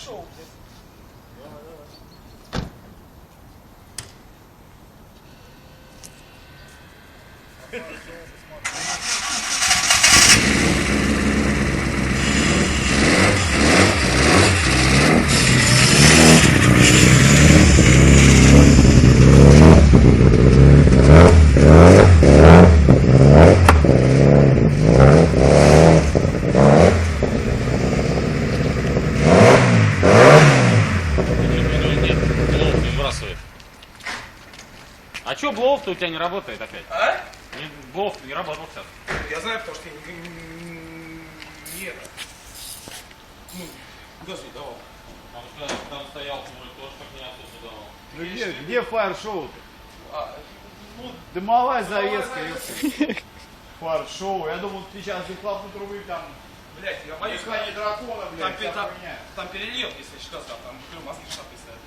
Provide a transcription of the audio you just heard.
фаер-шоу, блядь. Нет, А чё блоу-то у тебя не работает опять? А? Не, блоу не работал сейчас. Я знаю, потому что я не, не, не это. Ну, подожди, давал. Потому что там стоял мой тоже как не особо давал. Ну где, где фаер-шоу-то? А, ну, Дымовая ёпта. Фаер-шоу. Я думал, ты сейчас выхлопнут трубы там. блядь, я боюсь, Искание дракона, там, блядь, там, хуйня. там перелет, если что, там, там мозги шапки стоят.